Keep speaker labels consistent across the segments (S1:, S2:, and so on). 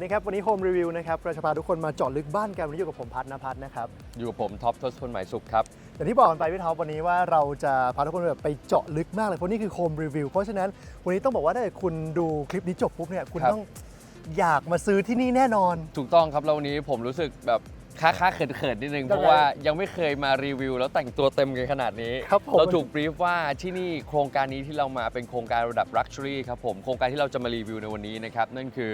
S1: นะครับวันนี้โฮมรีวิวนะครับเราจะพาทุกคนมาเจาะลึกบ้านกันวันนี้อยู่กับผมพัฒนพัฒน์นะครับ
S2: อยู่กับผมท็อปทศพลหมายสุขครับ
S1: อย่างที่บอกกันไปพี่ท็อปวันนี้ว่าเราจะพาทุกคนแบบไปเจาะลึกมากเลยเพราะนี่คือโฮมรีวิวเพราะฉะนั้นวันนี้ต้องบอกว่าถ้าเกิดคุณดูคลิปนี้จบปุ๊บเนี่ยคุณ
S2: ครับ
S1: ต้องอยากมาซื้อที่นี่แน่นอน
S2: ถูกต้องครับแล้ววันนี้ผมรู้สึกแบบค้าค้าๆเขินเขินๆนิดนึงเพราะว่ายังไม่เคยมารีวิว แล้วแต่งตัวเต็มกันขนาดนี้
S1: ครับผม
S2: เราถูกบรีฟว่าที่นี่โครงการนี้ที่เรามาเป็นโครงการระดับ Luxury ครับผม โครงการที่เราจะมารีวิวในวันนี้นะครับ นั่นคือ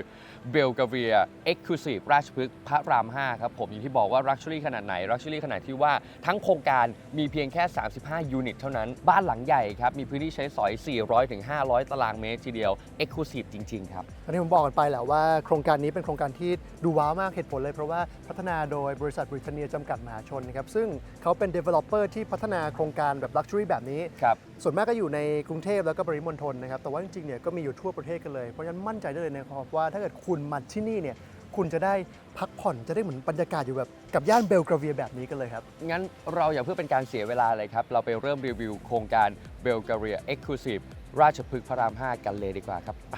S2: เบลกาเวีย Exclusive ราชพฤกษ์พระราม 5 ครับ ผมอย่างที่บอกว่า Luxury ขนาดไหน Luxury ขนาดที่ว่าทั้งโครงการมีเพียงแค่ 35 ยูนิตเท่านั้น บ้านหลังใหญ่ครับ มีพื้นที่ใช้สอย 400ถึง500 ตารางเมตรทีเดียว Exclusive จริง ๆ ครับ
S1: อันนี้ผมบอกกันไปแหละว่าโครงการนี้เป็นโครงการที่ดูว้าวมากเหตุผลเลย เพราะว่าพัฒนาโดยบริษัทบริเทเนียจำกัดมหาชนนะครับซึ่งเขาเป็น developer ที่พัฒนาโครงการแบบ luxury แบบนี้
S2: ครับ
S1: ส่วนมากก็อยู่ในกรุงเทพแล้วก็ปริมณฑลนะครับแต่ว่าจริงๆเนี่ยก็มีอยู่ทั่วประเทศกันเลยเพราะฉะนั้นมั่นใจได้เลยนะครับว่าถ้าเกิดคุณมาที่นี่เนี่ยคุณจะได้พักผ่อนจะได้เหมือนบรรยากาศอยู่แบบกับย่านเบลกราเวียแบบนี้กันเลยครับ
S2: งั้นเราอย่าเพื่อเป็นการเสียเวลาเลยครับ เราไปเริ่มรีวิวโครงการเบลกาเวียเอ็กซ์คลูซีฟราชพฤกษ์พระราม 5 กันเลยดีกว่าครับไป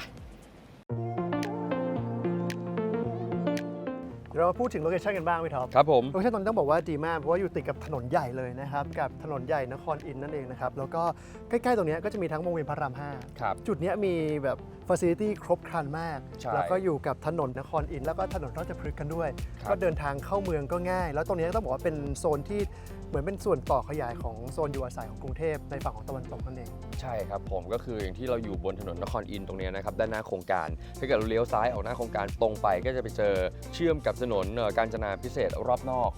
S1: ดี๋ยวเรามาพูดถึงโลเคชั่นกันบ้างพี่ท็อป
S2: ครับผม
S1: โลเคชั่นตอนนี้ต้องบอกว่าดีมากเพราะว่าอยู่ติดกับถนนใหญ่เลยนะครับกับถนนใหญ่นครอินทร์นั่นเองนะครับแล้วก็ใกล้ๆตรงเนี้ยก็จะมีทั้งวงเวียนพระราม5
S2: ครับ
S1: จุดเนี้ยมีแบบฟ a ซิลิตี้ครบครันมาก
S2: ใช่
S1: แล้วก็อยู่กับถนนนครอินทร์แล้วก็ถนนราชพฤกษ์กันด้วย
S2: ครับ
S1: ก็เดินทางเข้าเมืองก็ง่าย แล้วตรงเนี้ยต้องบอกว่าเป็นโซนที่เหมือนเป็นส่วนต่อขยายของโซนอยู่อาศัยของกรุงเทพในฝั่งของตะวันตกนั่นเอง
S2: ใช่ครับผมก็คืออย่างที่เราอยู่บนถนนนครอินทร์ตรงเนี้ยนะครับด้านหน้าโครงการถ้าเกิดเราเลี้ยวซ้ายออกหน้าโครงการตรงไปก็จะไปเจอเชื่อมกับถนนเอ่อการจนาพิเศษกรอบนอก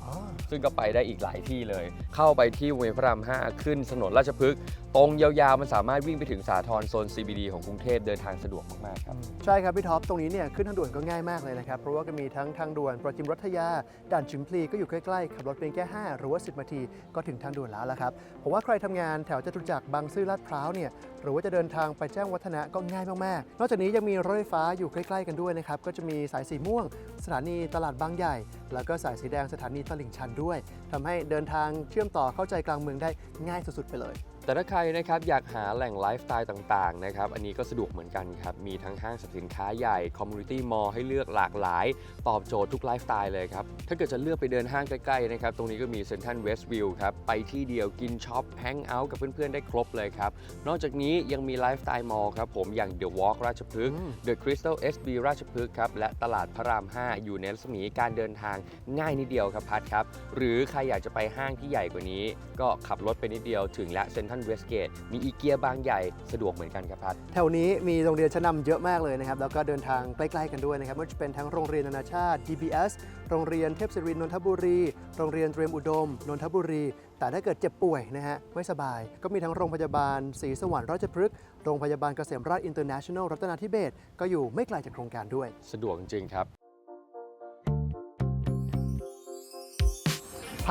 S2: ซึ่งก็ไปได้อีกหลายที่เลย เข้าไปที่วงเวียนพระราม 5 ขึ้นถนนราชพฤกษ์ตรงยาวๆ มันสามารถวิ่งไปถึงสาทรโซน CBD ของกรุงเทพเดินทางสะดวกมากๆครับ
S1: ใช่ครับพี่ท็อป ตรงนี้เนี่ยขึ้นทางด่วนก็ง่ายมากเลยนะครับ เพราะว่าก็มีทั้งทางด่วนประจิมรัฐยา ด่านชิมพลีก็อยู่ใกล้ๆ ขับรถเพียงแค่ 5 หรือว่า 10นาทีก็ถึงทางด่วนแล้วละครับ ผมว่าใครทำงานแถวจตุจักรบางซื่อลาดพร้าวเนี่ยหรือว่าจะเดินทางไปแจ้งวัฒนะก็ง่ายมากๆ นอกจากนี้ยังมีรถไฟฟ้าอยู่ใกล้ ๆ กันด้วยนะครับ ก็จะมีสายสีม่วง สถานีตลาดบางใหญ่ แล้วก็สายสีแดงสถานีตลิ่งชันด้วยทำให้เดินทางเชื่อมต่อเข้าใจกลางเมืองได้ง่ายสุดๆไปเลย
S2: แต่ถ้าใครนะครับอยากหาแหล่งไลฟ์สไตล์ต่างๆนะครับอันนี้ก็สะดวกเหมือนกันครับ มีทั้งห้างสรรพสินค้าใหญ่คอมมูนิตี้มอลล์ให้เลือกหลากหลาย ตอบโจทย์ทุกไลฟ์สไตล์เลยครับ ถ้าเกิดจะเลือกไปเดินห้างใกล้ๆนะครับ ตรงนี้ก็มีเซ็นทรัลเวสต์วิวครับ ไปที่เดียวกินช็อปแฮงเอาท์กับเพื่อนๆ ได้ครบเลยครับ นอกจากนี้ยังมีไลฟ์สไตล์มอลล์ครับผมอย่าง The Walk ราชพฤกษ์
S1: อืม
S2: The Crystal SB ราชพฤกษ์ครับและตลาดพระราม 5 อยู่ในรัศมีการเดินทางง่ายนิดเดียวครับพัดครับหรือใครอยากจะไปห้างที่ใหญ่กว่านี้ ก็ขับรถไปนิดเดียวถึงและเซ็นทรัลเวสเกตมีอีเกียบางใหญ่สะดวกเหมือนกันครับพัด
S1: แถวนี้มีโรงเรียนชั้นนำเยอะมากเลยนะครับ แล้วก็เดินทางใกล้ๆกันด้วยนะครับไม่ว่าจะเป็นทั้งโรงเรียนนานาชาติ DBS โรงเรียนเทพศิรินนนทบุรี โรงเรียนเตรียมอุดม นนทบุรี แต่ถ้าเกิดเจ็บป่วยนะฮะไม่สบาย ก็มีทั้งโรงพยาบาลศรีสวรรค์ราชพฤกษ์โรงพยาบาลเกษมราชอินเตอร์เนชั่นแนลรัตนาธิเบศรก็อยู่ไม่ไกลจากโครงการด้วย
S2: สะดวกจริงๆครับ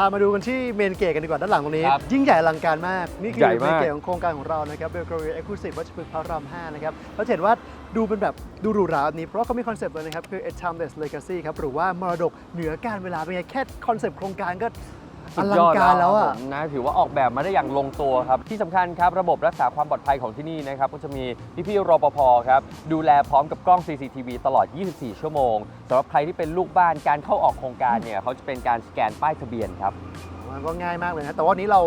S2: า
S1: มาดูกันที่เมนเกตกันดีกว่าด้านหลังตรงนี้
S2: ครับ
S1: ยิ่งใหญ่อลังการมาก นี่คือ
S2: ใหญ่
S1: เม
S2: มานก
S1: เกตของโครงการของเรานะครับเบลกราเวียเอ็กซ์คลูซีฟวัชพฤกษ์พระราม5นะครับเราจะเห็นว่าดูเป็นแบบดูหรูหราแบบนี้ เพราะว่าเขามีคอนเซปต์เลยนะครับ คือ a timeless legacy ครับหรือว่ามรดกเหนือการเวลาเป็นไงแค่คอนเซปต์โครงการก็ อลังการแล้วอะ
S2: ผมนะถือว่าออกแบบมาได้อย่างลงตัวครับ ที่สำคัญครับระบบรักษาความปลอดภัยของที่นี่นะครับก็จะมีพี่ๆรปภครับดูแลพร้อมกับกล้อง CCTV ตลอด 24 ชั่วโมงสำหรับใครที่เป็นลูกบ้านการเข้าออกโครงการเนี่ยเขาจะเป็นการสแกนป้ายทะเบียนครับ
S1: มันก็ง่ายมากเลยนะแต่ว่าวันนี้เรา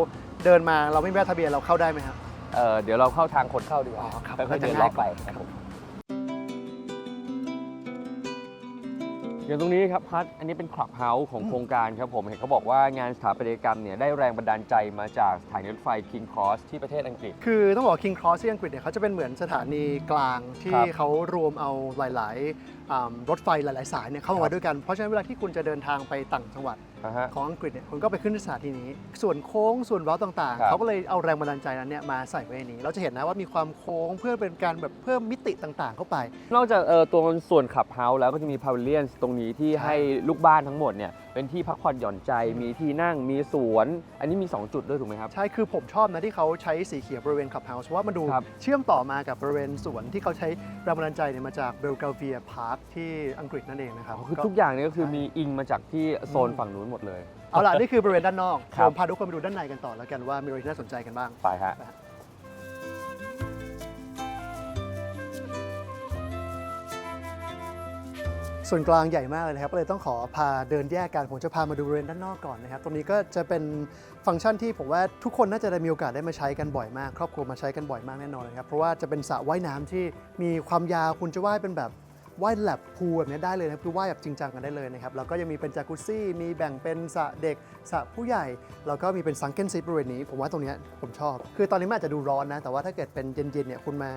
S1: เดินมาเราไม่มีใบทะเบียนเราเข้าได้ไหมครับ
S2: เอ่อเดี๋ยวเราเข้าทางคนเข้าดีกว่า
S1: อ๋อครับ
S2: ค่อยๆเดิน
S1: ก็จะ
S2: ล็
S1: ง่า
S2: อยกไปครับผม อย่างตรงนี้ครับพัดอันนี้เป็นคลับเฮาส์ของโครงการครับผมเห็นเขาบอกว่างานสถาปัตยกรรมเนี่ยได้แรงบันดาลใจมาจากสถานีรถไฟ King Cross ที่ประเทศอังกฤษ
S1: คือต้องบอกว่า King Cross ที่อังกฤษเนี่ยเขาจะเป็นเหมือนสถานีกลางที่
S2: ครับ
S1: เขารวมเอาหลายๆอ่า รถไฟหลาย ๆ สายเนี่ยเข้า
S2: ครั
S1: มา
S2: บ
S1: ด้วยกัน เพราะฉะนั้นเวลาที่คุณจะเดินทางไปต่างจังหวัด
S2: นะฮะ
S1: ของอังกฤษเนี่ยคุณก็ไปขึ้นที่สถานที่นี้ ส่วนโค้งส่วนเว้าต่าง
S2: ครั
S1: ๆ
S2: บ
S1: เขาก็เลยเอาแรงบันดาลใจนั้นเนี่ยมาใส่ไว้ในนี้ เราจะเห็นนะว่ามีความโค้งเพื่อเป็นการแบบเพิ่มมิติต่าง ๆ เข้าไป
S2: นอกจากเอ่อตัวส่วนขับเฮาส์แล้วก็จะมีพาวิเลียนตรงนี้ที่
S1: ใช่
S2: ให้ลูกบ้านทั้งหมดเนี่ย เป็นที่พักผ่อนหย่อนใจ มีที่นั่ง มีสวน อันนี้มี 2 จุดด้วยถูกไหมครับ
S1: ใช่คือผมชอบนะที่เขาใช้สีเขียวบริเวณขับเฮาส์เพราะว่ามันดู
S2: ครับ
S1: เชื่อมต่อมากับบริเวณสวนที่เขาใช้แรงบันดาลใจเนี่ยมาจากเบลกาเวียพาร์คที่อังกฤษนั่นเองนะครับ
S2: คือ
S1: ก็
S2: ทุกอย่างเนี่ยก็คือ
S1: ใช่
S2: มีอิงมาจากที่โซน
S1: อืม
S2: ฝั่งนู้นหมดเลย
S1: เอาล่ะนี่คือบริเวณด้านนอก
S2: ครับ
S1: ผมพาทุกคนไปดูด้านในกันต่อแล้วกันว่ามีอะไรที่น่าสนใจกันบ้าง
S2: ไปฮะ
S1: ส ส่วนกลางใหญ่มากเลยนะครับก็เลยต้องขอพาเดินแยกกันผมจะพามาดูบริเวณด้านนอกก่อนนะครับตรงนี้ก็จะเป็นฟังก์ชันที่ผมว่าทุกคนน่าจะได้มีโอกาสได้มาใช้กันบ่อยมาก ครอบครัวมาใช้กันบ่อยมากแน่นอนนะครับเพราะว่าจะเป็นสระว่ายน้ำที่มีความยาวคุณจะว่ายเป็นแบบว่ายแลบพูแบบนี้ได้เลยนะครับคือว่ายแบบจริงจังกันได้เลยนะครับแล้วก็ยังมีเป็นจากุซี่มีแบ่งเป็นสระเด็กสระผู้ใหญ่ แล้วก็มีเป็นซังเกิลซีบริเวณนี้ ผมว่าตรงเนี้ยผมชอบ คือตอนนี้มันอาจจะดูร้อนนะแต่ว่าถ้าเกิดเป็นเย็นๆเนี่ยคุณมา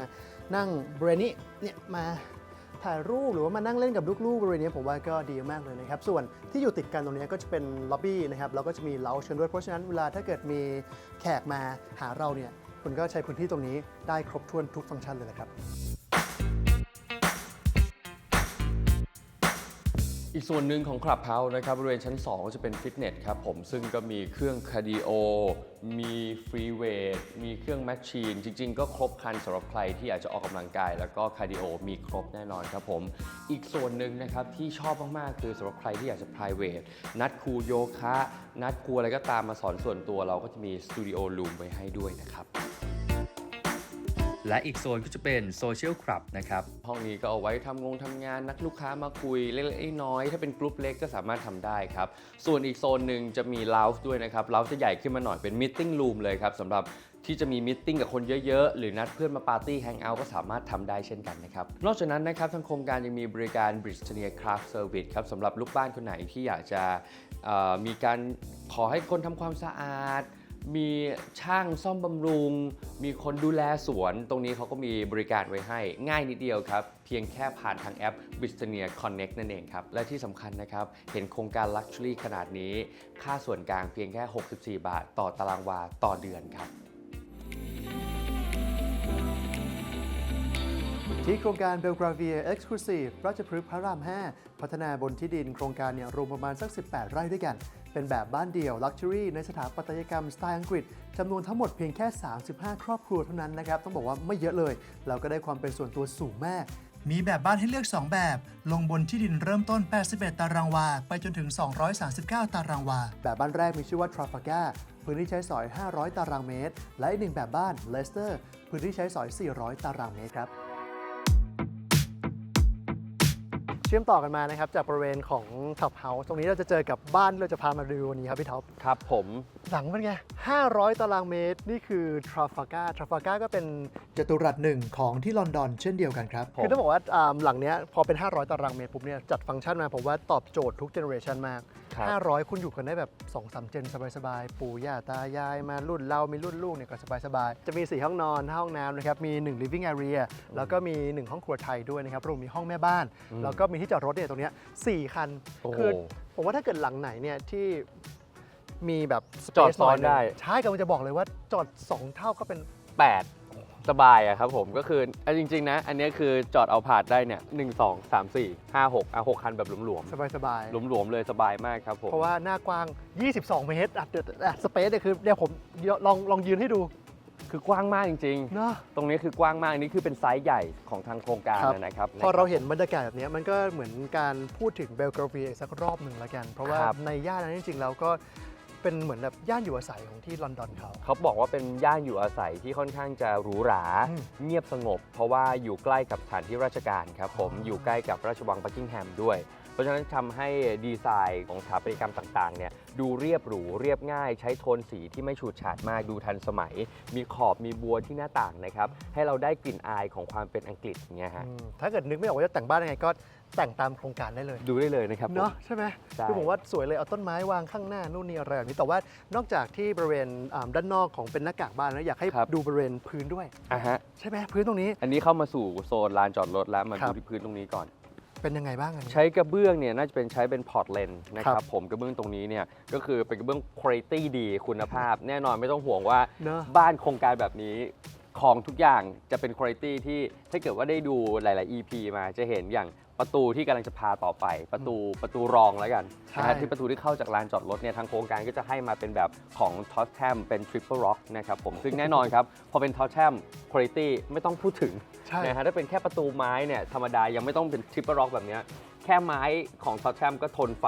S1: นั่งบริเวณนี้เนี่ยมา ถ่ายรูปหรือว่ามานั่งเล่นกับลูกๆบริเวณนี้ผมว่าก็ดีมากเลยนะครับ ส่วนที่อยู่ติดกันตรงนี้ก็จะเป็นล็อบบี้นะครับแล้วก็จะมีเลาเชิญด้วยเพราะฉะนั้นเวลาถ้าเกิดมีแขกมาหาเราเนี่ยคุณก็ใช้พื้นที่ตรงนี้ได้ครบถ้วนทุกฟังก์ชันเลยนะครับ
S2: อีกส่วนหนึ่งของคลับเฮาส์นะครับบริเวณชั้น2จะเป็นฟิตเนสครับผมซึ่งก็มีเครื่องคาร์ดิโอ มีฟรีเวท มีเครื่องแมชชีน จริง ๆ ก็ครบครันสำหรับใครที่อยากจะออกกำลังกาย แล้วก็คาร์ดิโอมีครบแน่นอนครับผม อีกส่วนหนึ่งนะครับที่ชอบมาก ๆ คือสำหรับใครที่อยากจะ private นัดครูโยคะ นัดครูอะไรก็ตามมาสอนส่วนตัวเราก็จะมีสตูดิโอรูมไว้ให้ด้วยนะครับ
S3: และอีกโซนก็จะเป็นโซเชียลคลับนะครับ
S2: ห้องนี้ก็เอาไว้ทำงงทำงานนัดลูกค้ามาคุยเล็กๆน้อยๆถ้าเป็นกลุ่มเล็กก็สามารถทำได้ครับ ส่วนอีกโซนหนึ่งจะมีล o ฟด้วยนะครับล o ฟจะใหญ่ขึ้นมาหน่อยเป็นมิ e รูมเลยครับสำหรับที่จะมีมิ팅กับคนเยอะๆ หรือนัดเพื่อนมาปาร์ตี้แฮงเอาท์ก็สามารถทำได้เช่นกันนะครับ นอกจากนั้นนะครับทางโครงการยังมีบริการ Britannia Craft Service ครับสำหรับลูกบ้านคนไหนที่อยากจะมีการขอให้คนทำความสะอาด มีช่างซ่อมบำรุง มีคนดูแลสวน ตรงนี้เขาก็มีบริการไว้ให้ ง่ายนิดเดียวครับ เพียงแค่ผ่านทางแอป Britannia Connect นั่นเองครับ และที่สำคัญนะครับ เห็นโครงการ Luxury ขนาดนี้ ค่าส่วนกลางเพียงแค่ 64 บาท ต่อตารางวาต่อเดือนครับ
S1: ที่โครงการเบลกราเวียเอ็กซ์คลูซีฟราชพฤกษ์พระราม 5 พัฒนาบนที่ดินโครงการเนี่ยรวมประมาณสัก 18 ไร่ด้วยกัน เป็นแบบบ้านเดี่ยวลักชัวรี่ในสถาปัตยกรรมสไตล์อังกฤษจำนวนทั้งหมดเพียงแค่ 35 ครอบครัวเท่านั้นนะครับ ต้องบอกว่าไม่เยอะเลยแล้วก็ได้ความเป็นส่วนตัวสูงมาก มีแบบบ้านให้เลือก 2 แบบ ลงบนที่ดินเริ่มต้น 81 ตารางวา ไปจนถึง 239 ตารางวา แบบบ้านแรกมีชื่อว่า Trafalgar พื้นที่ใช้สอย 500 ตารางเมตร และอีกหนึ่งแบบบ้าน Leicester พื้นที่ใช้สอย 400 ตารางเมตรครับ ชื่อมต่อกันมานะครับจากบริเวณของท็อปเฮาส์ตรงนี้เราจะเจอกับบ้านที่เราจะพามาดูวันนี้ครับพี่ท็อป
S2: ครับผม
S1: หลังเป็นไง 500 ตารางเมตร นี่คือทราฟาการทราฟาการก็เป็นจตุรัสหนึ่งของที่ลอนดอนเช่นเดียวกันครับ
S2: ผม
S1: คือต้องบอกว่าอ่าหลังเนี้ยพอเป็น 500 ตารางเมตรปุ๊บเนี่ยจัดฟังก์ชันมาผมว่าตอบโจทย์ทุกเจเนอเรชันมาก
S2: ครับ
S1: 500 คุณอยู่กันได้แบบ 2-3 เจนสบายๆ ปู่ย่าตายายมารุ่นเรามีรุ่นลูกเนี่ยก็สบายๆ จะมี 4 ห้องนอนห้าห้องน้ำนะครับ มี 1 living area แล้วก็มี 1 ห้องครัวไทยด้วยนะครับรวมมีห้องแม่บ้าน แล้วก็มีที่จอดรถเนี่ยตรงเนี้ย4คัน
S2: โอ้โห
S1: คือผมว่าถ้าเกิดหลังไหนเนี่ยที่มีแบบ
S2: จอด
S1: space
S2: ซ้อน
S1: หยหง
S2: ได้
S1: ใช่กำลังจะบอกเลยว่าจอด 2 เท่าก็เป็น
S2: 8 สบายอะครับผมก็คือเอาจริง ๆ นะ อันนี้คือจอดเอาผาดได้เนี่ยหนึ่งสองสามสี่ห้าหกอะหกคันแบบหลวม
S1: สบาย
S2: ๆหลวมๆเลยสบายมากครับผม
S1: ๆเพราะว่าหน้ากว้าง 22 เมตรอะเดี๋ยวอะสเปซเนี่ยคือเนี่ยผมลองลองยืนให้ดู
S2: คือกว้างมากจริง
S1: เนาะ
S2: ๆตรงนี้คือกว้างมากอันนี้คือเป็นไซส์ใหญ่ของทางโครงการ
S1: ครับ
S2: นะครับ
S1: พอเราเห็นบรรยากาศแบบเนี้ยมันก็เหมือนการพูดถึงเบลกราเวียสักรอบหนึ่งแล้วกัน เพราะว่า
S2: ครับ
S1: ในย่านนั้นจริงๆแล้วก็เป็นเหมือนแบบย่านอยู่อาศัยของที่ลอนดอนเขา
S2: เขาบอกว่าเป็นย่านอยู่อาศัยที่ค่อนข้างจะหรูหรา
S1: อืม
S2: เงียบสงบ เพราะว่าอยู่ใกล้กับสถานที่ราชการครับผม
S1: อ๋อ
S2: อ
S1: อ
S2: ยู่ใกล้กับราชวังบักกิงแฮมด้วย เพราะฉะนั้นทำให้ดีไซน์ของสถาปัตยกรรมต่างๆเนี่ยดูเรียบหรูเรียบง่าย ใช้โทนสีที่ไม่ฉูดฉาดมากดูทันสมัย มีขอบมีบัวที่หน้าต่างนะครับให้เราได้กลิ่นอายของความเป็นอังกฤษอย่างเงี้ยฮะ
S1: อืมถ้าเกิดนึกไม่ออกว่าจะแต่งบ้านยังไงก็แต่งตามโครงการได้เลย
S2: ดูได้เลยนะครับผม
S1: เนาะใช่ไหม
S2: ใช่
S1: คือผมว่าสวยเลยเอาต้นไม้วางข้างหน้านู่นนี่อะไรแบบนี้แต่ว่านอกจากที่บริเวณอ่าด้านนอกของเป็นหน้ากากบ้านแล้วอยากให้ดูบริเวณพื้นด้วย
S2: อะฮะ
S1: ใช่ไหมพื้นตรงนี้
S2: อันนี้เข้ามาสู่โซนลานจอดรถแล้วมา
S1: ครั
S2: ดู
S1: บ
S2: ที่พื้นตรงนี้ก่อน
S1: เป็นยังไงบ้างอันนี้
S2: ใช้กระเบื้องเนี่ยน่าจะเป็นใช้เป็นพอร์ตเลนนะค
S1: ครั
S2: รับบผมกระเบื้องตรงนี้เนี่ยก็คือเป็นกระเบื้องคุณภาพดีคุณภาพ แน่นอนไม่ต้องห่วงว่า
S1: เนอะ
S2: บ้านโครงการแบบนี้ของทุกอย่างจะเป็นคุณภาพที่ถ้าเกิดว่าได้ดูหลาย ๆ EP มาจะเห็นอย่าง ประตูที่กำลังจะพาต่อไป ประตูประตูรองแล้วกัน
S1: ใช่
S2: นะฮะที่ประตูที่เข้าจากลานจอดรถเนี่ยทางโครงการก็จะให้มาเป็นแบบของท็อตแทมเป็น Triple Rock นะครับผมซึ่งแน่นอนครับ พอเป็นท็อตแทมคุณภาพไม่ต้องพูดถึง
S1: ใช่
S2: นะฮะถ้าเป็นแค่ประตูไม้เนี่ยธรรมดายังไม่ต้องเป็น Triple Rock แบบเนี้ยแค่ไม้ของท็อตแทมก็ทนไฟ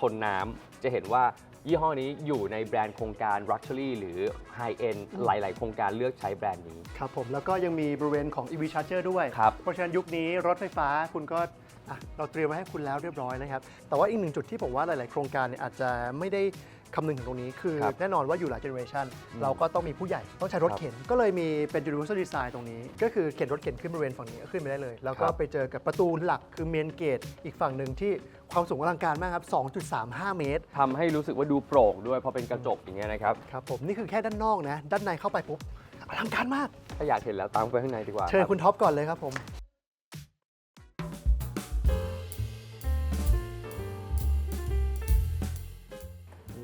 S2: ทนน้ำจะเห็นว่า ยี่ห้อนี้อยู่ในแบรนด์โครงการ Luxury หรือ High End หลาย ๆ โครงการเลือกใช้แบรนด์นี้
S1: ครับผมแล้วก็ยังมีบริเวณของ EV Charger ด้วย
S2: ครับ
S1: เพราะฉะนั้นยุคนี้รถไฟฟ้าคุณก็อะเราเตรียมไว้ให้คุณแล้วเรียบร้อยนะครับ แต่ว่าอีกหนึ่งจุดที่ผมว่าหลาย ๆ โครงการเนี่ยอาจจะไม่ได้ คำนึงถึงตรงนี้คือ
S2: ครับ
S1: แน่นอนว่าอยู่หลายเจเนอเรชันเราก็ต้องมีผู้ใหญ่ต้องใช้รถ
S2: ครับ
S1: เข็น ก็เลยมีเป็น universal design ตรงนี้ ก็คือเข็นรถเข็นขึ้นบริเวณฝั่งนี้ก็ขึ้นไปได้เลย แล้วก็
S2: ครับ
S1: ไปเจอกับประตูหลักคือเมนเกตอีกฝั่งหนึ่งที่ความสูงอลังการมากครับ 2.35 เมตร
S2: ทำให้รู้สึกว่าดูโปร่งด้วยเพราะเป็นกระจกอย่างเงี้ยนะครับ
S1: ครับผมนี่คือแค่ด้านนอกนะ ด้านในเข้าไปปุ๊บอลังการมาก
S2: ถ้าอยากเห็นแล้วตามไปข้างในดีกว่า
S1: เชิญ
S2: รับ
S1: คุณท็อปก่อนเลยครับผม